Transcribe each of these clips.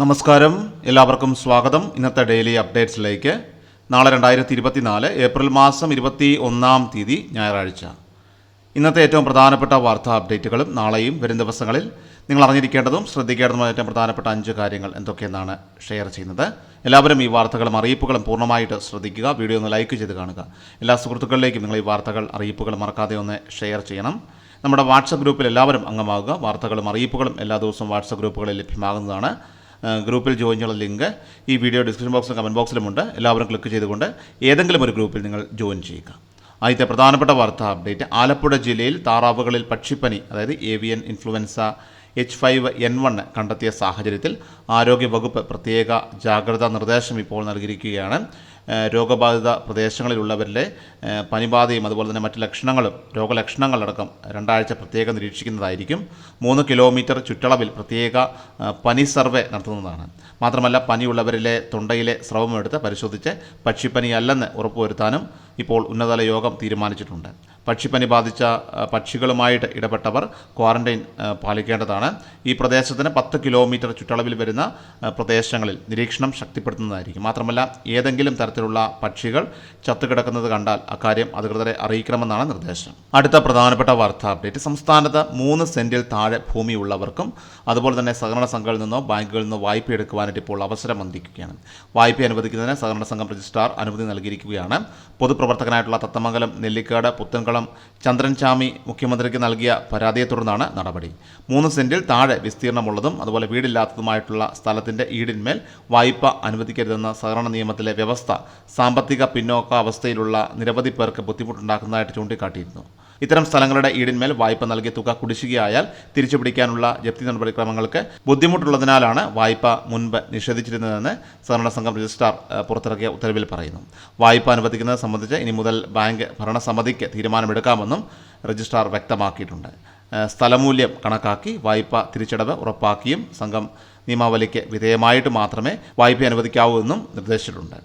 നമസ്കാരം. എല്ലാവർക്കും സ്വാഗതം. ഇന്നത്തെ ഡെയിലി അപ്ഡേറ്റ്സിലേക്ക്. നാളെ രണ്ടായിരത്തി ഇരുപത്തിനാല് ഏപ്രിൽ മാസം ഇരുപത്തി ഒന്നാം തീയതി ഞായറാഴ്ച. ഇന്നത്തെ ഏറ്റവും പ്രധാനപ്പെട്ട വാർത്താ അപ്ഡേറ്റുകളും നാളെയും വരും ദിവസങ്ങളിൽ നിങ്ങൾ അറിഞ്ഞിരിക്കേണ്ടതും ശ്രദ്ധിക്കേണ്ടതുമായ ഏറ്റവും പ്രധാനപ്പെട്ട അഞ്ച് കാര്യങ്ങൾ എന്തൊക്കെയെന്നാണ് ഷെയർ ചെയ്യുന്നത്. എല്ലാവരും ഈ വാർത്തകളും അറിയിപ്പുകളും പൂർണമായിട്ട് ശ്രദ്ധിക്കുക വീഡിയോ ഒന്ന് ലൈക്ക് ചെയ്ത് കാണുക. എല്ലാ സുഹൃത്തുക്കളിലേക്കും നിങ്ങൾ ഈ വാർത്തകൾ അറിയിപ്പുകൾ മറക്കാതെ ഒന്ന് ഷെയർ ചെയ്യണം. നമ്മുടെ വാട്സപ്പ് ഗ്രൂപ്പിൽ എല്ലാവരും അംഗമാകുക വാർത്തകളും അറിയിപ്പുകളും എല്ലാ ദിവസവും വാട്സപ്പ് ഗ്രൂപ്പുകളിൽ ലഭ്യമാകുന്നതാണ്. ഗ്രൂപ്പിൽ ജോയിൻ ചെയ്യാനുള്ള ലിങ്ക് ഈ വീഡിയോ ഡിസ്ക്രിപ്ഷൻ ബോക്സിലും കമന്റ് ബോക്സിലുമുണ്ട് എല്ലാവരും ക്ലിക്ക് ചെയ്തുകൊണ്ട് ഏതെങ്കിലും ഒരു ഗ്രൂപ്പിൽ നിങ്ങൾ ജോയിൻ ചെയ്യുക. ആദ്യത്തെ പ്രധാനപ്പെട്ട വാർത്താ അപ്ഡേറ്റ് ആലപ്പുഴ ജില്ലയിൽ താറാവുകളിൽ പക്ഷിപ്പനി അതായത് avian influenza H five N one കണ്ടെത്തിയ സാഹചര്യത്തിൽ ആരോഗ്യവകുപ്പ് പ്രത്യേക ജാഗ്രതാ നിർദ്ദേശം ഇപ്പോൾ നൽകിയിരിക്കുകയാണ്. രോഗബാധിത പ്രദേശങ്ങളിലുള്ളവരിലെ പനിബാധയും അതുപോലെ തന്നെ മറ്റ് ലക്ഷണങ്ങളും രോഗലക്ഷണങ്ങളടക്കം രണ്ടാഴ്ച പ്രത്യേകം നിരീക്ഷിക്കുന്നതായിരിക്കും. മൂന്ന് കിലോമീറ്റർ ചുറ്റളവിൽ പ്രത്യേക പനി സർവേ നടത്തുന്നതാണ്. മാത്രമല്ല പനിയുള്ളവരിലെ തൊണ്ടയിലെ സ്രവമെടുത്ത് പരിശോധിച്ച് പക്ഷിപ്പനിയല്ലെന്ന് ഉറപ്പുവരുത്താനും ഇപ്പോൾ ഉന്നതതല യോഗം തീരുമാനിച്ചിട്ടുണ്ട്. പക്ഷിപ്പനി ബാധിച്ച പക്ഷികളുമായിട്ട് ഇടപെട്ടവർ ക്വാറന്റൈൻ പാലിക്കേണ്ടതാണ്. ഈ പ്രദേശത്തിന് പത്ത് കിലോമീറ്റർ ചുറ്റളവിൽ വരുന്ന പ്രദേശങ്ങളിൽ നിരീക്ഷണം ശക്തിപ്പെടുത്തുന്നതായിരിക്കും. മാത്രമല്ല ഏതെങ്കിലും തരത്തിലുള്ള പക്ഷികൾ ചത്തുകിടക്കുന്നത് കണ്ടാൽ അക്കാര്യം അധികൃതരെ അറിയിക്കണമെന്നാണ് നിർദ്ദേശം. അടുത്ത പ്രധാനപ്പെട്ട വാർത്താ അപ്ഡേറ്റ്. സംസ്ഥാനത്ത് മൂന്ന് സെന്റിൽ താഴെ ഭൂമിയുള്ളവർക്കും അതുപോലെ തന്നെ സഹകരണ സംഘങ്ങളിൽ നിന്നോ ബാങ്കുകളിൽ നിന്നോ വായ്പ എടുക്കുവാനായിട്ട് ഇപ്പോൾ അവസരം വന്നിരിക്കുകയാണ്. വായ്പ അനുവദിക്കുന്നതിന് സഹകരണ സംഘം രജിസ്ട്രാർ അനുമതി നൽകിയിരിക്കുകയാണ്. പൊതുപ്രവർത്തകനായിട്ടുള്ള തത്തമംഗലം നെല്ലിക്കാട് പുത്തൻകുളം ചന്ദ്രൻചാമി മുഖ്യമന്ത്രിക്ക് നൽകിയ പരാതിയെ തുടർന്നാണ് നടപടി. മൂന്ന് സെന്റിൽ താഴെ വിസ്തീർണമുള്ളതും അതുപോലെ വീടില്ലാത്തതുമായിട്ടുള്ള സ്ഥലത്തിന്റെ ഈടിന്മേൽ വായ്പ അനുവദിക്കരുതെന്ന സഹകരണ നിയമത്തിലെ വ്യവസ്ഥ സാമ്പത്തിക പിന്നോക്ക അവസ്ഥയിലുള്ള നിരവധി പേർക്ക് ബുദ്ധിമുട്ടുണ്ടാക്കുന്നതായിട്ട് ചൂണ്ടിക്കാട്ടിയിരുന്നു. ഇത്തരം സ്ഥലങ്ങളുടെ ഈടിന്മേൽ വായ്പ നൽകിയ തുക കുടിശ്ശികയായാൽ തിരിച്ചുപിടിക്കാനുള്ള ജപ്തി നടപടിക്രമങ്ങൾക്ക് ബുദ്ധിമുട്ടുള്ളതിനാലാണ് വായ്പ മുൻപ് നിഷേധിച്ചിരുന്നതെന്ന് സഹകരണ സംഘം രജിസ്ട്രാർ പുറത്തിറക്കിയ ഉത്തരവിൽ പറയുന്നു. വായ്പ അനുവദിക്കുന്നത് സംബന്ധിച്ച് ഇനി മുതൽ ബാങ്ക് ഭരണസമിതിക്ക് തീരുമാനമെടുക്കാമെന്നും രജിസ്ട്രാർ വ്യക്തമാക്കിയിട്ടുണ്ട്. സ്ഥലമൂല്യം കണക്കാക്കി വായ്പ തിരിച്ചടവ് ഉറപ്പാക്കിയും സംഘം നിയമാവലിക്ക് വിധേയമായിട്ട് മാത്രമേ വായ്പ അനുവദിക്കാവൂ എന്നും നിർദ്ദേശിച്ചിട്ടുണ്ട്.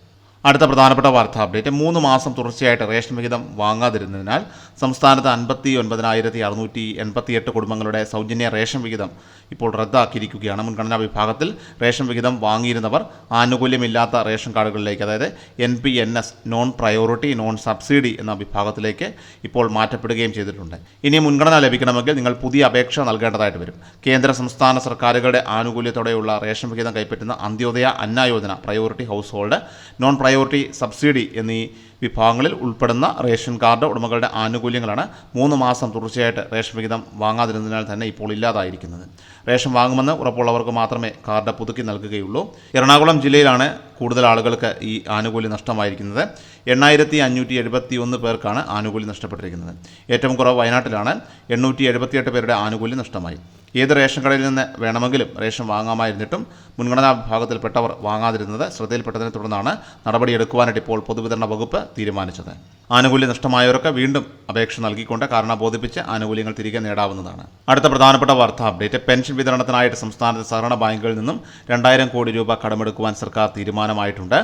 അടുത്ത പ്രധാനപ്പെട്ട വാർത്താ അപ്ഡേറ്റ്. മൂന്ന് മാസം തുടർച്ചയായിട്ട് റേഷൻ വിഹിതം വാങ്ങാതിരുന്നതിനാൽ സംസ്ഥാനത്ത് അൻപത്തി ഒൻപതിനായിരത്തി അറുന്നൂറ്റി എൺപത്തിയെട്ട് കുടുംബങ്ങളുടെ സൗജന്യ റേഷൻ വിഹിതം ഇപ്പോൾ റദ്ദാക്കിയിരിക്കുകയാണ്. മുൻഗണനാ വിഭാഗത്തിൽ റേഷൻ വിഹിതം വാങ്ങിയിരുന്നവർ ആനുകൂല്യമില്ലാത്ത റേഷൻ കാർഡുകളിലേക്ക് അതായത് N P N S non priority non subsidy എന്ന വിഭാഗത്തിലേക്ക് ഇപ്പോൾ മാറ്റപ്പെടുകയും ചെയ്തിട്ടുണ്ട്. ഇനി മുൻഗണന ലഭിക്കണമെങ്കിൽ നിങ്ങൾ പുതിയ അപേക്ഷ നൽകേണ്ടതായിട്ട് വരും. കേന്ദ്ര സംസ്ഥാന സർക്കാരുകളുടെ ആനുകൂല്യത്തോടെയുള്ള റേഷൻ വിഹിതം കൈപ്പറ്റുന്ന Antyodaya Anna Yojana priority household non priority subsidy എന്നീ വിഭാഗങ്ങളിൽ ഉൾപ്പെടുന്ന റേഷൻ കാർഡ് ഉടമകളുടെ ആനുകൂല്യങ്ങളാണ് മൂന്ന് മാസം തുടർച്ചയായിട്ട് റേഷൻ വിഹിതം വാങ്ങാതിരുന്നതിനാൽ തന്നെ ഇപ്പോൾ ഇല്ലാതായിരിക്കുന്നത്. റേഷൻ വാങ്ങുമെന്ന് ഉറപ്പുള്ളവർക്ക് മാത്രമേ കാർഡ് പുതുക്കി നൽകുകയുള്ളൂ. എറണാകുളം ജില്ലയിലാണ് കൂടുതൽ ആളുകൾക്ക് ഈ ആനുകൂല്യം നഷ്ടമായിരിക്കുന്നത്. എണ്ണായിരത്തി അഞ്ഞൂറ്റി എഴുപത്തി ഒന്ന് പേർക്കാണ് ആനുകൂല്യം നഷ്ടപ്പെട്ടിരിക്കുന്നത്. ഏറ്റവും കുറവ് വയനാട്ടിലാണ്. എണ്ണൂറ്റി എഴുപത്തിയെട്ട് പേരുടെ ആനുകൂല്യം നഷ്ടമായി. ഏത് റേഷൻ കടയിൽ നിന്ന് വേണമെങ്കിലും റേഷൻ വാങ്ങാമായിരുന്നിട്ടും മുൻഗണനാ വിഭാഗത്തിൽപ്പെട്ടവർ വാങ്ങാതിരുന്നത് ശ്രദ്ധയിൽപ്പെട്ടതിനെ തുടർന്നാണ് നടപടിയെടുക്കുവാനായിട്ട് ഇപ്പോൾ പൊതുവിതരണ വകുപ്പ് തീരുമാനിച്ചത്. ആനുകൂല്യം നഷ്ടമായവർക്ക് വീണ്ടും അപേക്ഷ നൽകിക്കൊണ്ട് കാരണം ബോധിപ്പിച്ച് ആനുകൂല്യങ്ങൾ തിരികെ നേടാവുന്നതാണ്. അടുത്ത പ്രധാനപ്പെട്ട വാർത്താ അപ്ഡേറ്റ് പെൻഷൻ വിതരണത്തിനായിട്ട് സംസ്ഥാനത്തെ സഹകരണ ബാങ്കുകളിൽ നിന്നും രണ്ടായിരം കോടി രൂപ കടമെടുക്കുവാൻ സർക്കാർ തീരുമാനമായിട്ടുണ്ട്.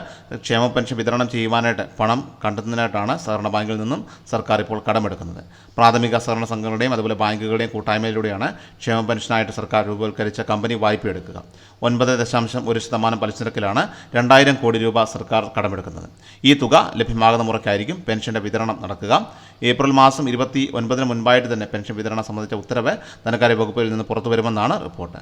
ക്ഷേമ പെൻഷൻ വിതരണം ചെയ്യുവാനായിട്ട് പണം കണ്ടെത്തുന്നതിനായിട്ടാണ് സഹകരണ ബാങ്കിൽ നിന്നും സർക്കാർ ഇപ്പോൾ കടമെടുക്കുന്നത്. പ്രാഥമിക സഹകരണ സംഘങ്ങളുടെയും അതുപോലെ ബാങ്കുകളുടെയും കൂട്ടായ്മയിലൂടെയാണ് ക്ഷേമ പെൻഷനായിട്ട് സർക്കാർ രൂപവത്കരിച്ച കമ്പനി വായ്പ എടുക്കുക. ഒൻപത് ദശാംശം ഒരു ശതമാനം പലിശ നിരക്കിലാണ് രണ്ടായിരം കോടി രൂപ സർക്കാർ കടമെടുക്കുന്നത്. ഈ തുക ലഭ്യമാകുന്ന മുറയ്ക്കായിരിക്കും പെൻഷന്റെ വിതരണം നടക്കുക. ഏപ്രിൽ മാസം ഇരുപത്തി ഒൻപതിന് മുൻപായിട്ട് തന്നെ പെൻഷൻ വിതരണം സംബന്ധിച്ച ഉത്തരവ് ധനകാര്യ വകുപ്പിൽ നിന്ന് പുറത്തു വരുമെന്നാണ് റിപ്പോർട്ട്.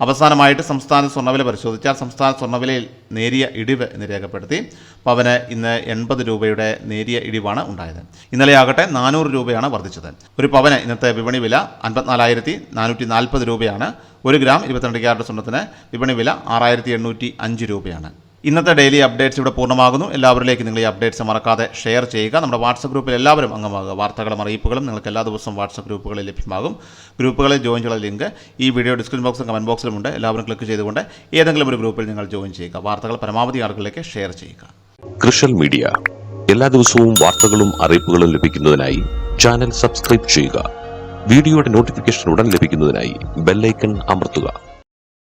അവസാനമായിട്ട് സംസ്ഥാന സ്വർണവില പരിശോധിച്ചാൽ സംസ്ഥാന സ്വർണവിലയിൽ നേരിയ ഇടിവ് എന്ന് രേഖപ്പെടുത്തി. പവന് ഇന്ന് എൺപത് രൂപയുടെ നേരിയ ഇടിവാണ് ഉണ്ടായത്. ഇന്നലെ ആകട്ടെ നാനൂറ് രൂപയാണ് വർദ്ധിച്ചത്. ഒരു പവന് ഇന്നത്തെ വിപണി വില അൻപത്തിനാലായിരത്തി നാനൂറ്റി നാൽപ്പത് രൂപയാണ്. ഒരു ഗ്രാം ഇരുപത്തിരണ്ട് ക്യാരറ്റ് സ്വർണത്തിന് വിപണി വില ആറായിരത്തി എണ്ണൂറ്റി അഞ്ച് രൂപയാണ്. ഇന്നത്തെ ഡെയിലി അപ്ഡേറ്റ്സ് ഇവിടെ പൂർണമാകുന്നു. എല്ലാവരിലേക്കും നിങ്ങൾ ഈ അപ്ഡേറ്റ്സ് മറക്കാതെ ഷെയർ ചെയ്യുക. നമ്മുടെ വാട്സപ്പ് ഗ്രൂപ്പിൽ എല്ലാവരും അംഗമാകുക. വാർത്തകളും അറിയിപ്പുകളും നിങ്ങൾക്ക് എല്ലാ ദിവസവും വാട്സപ്പ് ഗ്രൂപ്പുകളിൽ ലഭ്യമാകും. ഗ്രൂപ്പുകളിൽ ജോയിൻ ചെയ്യുന്ന ലിങ്ക് ഈ വീഡിയോ ഡിസ്ക്രിപ്ഷൻ ബോക്സും കമന്റ് ബോക്സിലുമുണ്ട് എല്ലാവരും ക്ലിക്ക് ചെയ്തുകൊണ്ട് ഏതെങ്കിലും ഒരു ഗ്രൂപ്പിൽ നിങ്ങൾ ജോയിൻ ചെയ്യുക. വാർത്തകൾ പരമാവധി ആളുകളിലേക്ക് ഷെയർ ചെയ്യുക. കൃഷൽ മീഡിയ എല്ലാ ദിവസവും വാർത്തകളും അറിയിപ്പുകളും ലഭിക്കുന്നതിനായി ചാനൽ സബ്സ്ക്രൈബ് ചെയ്യുക. വീഡിയോയുടെ നോട്ടിഫിക്കേഷൻ ഉടൻ ലഭിക്കുന്നതിനായി ബെല്ലൈക്കൺ അമർത്തുക.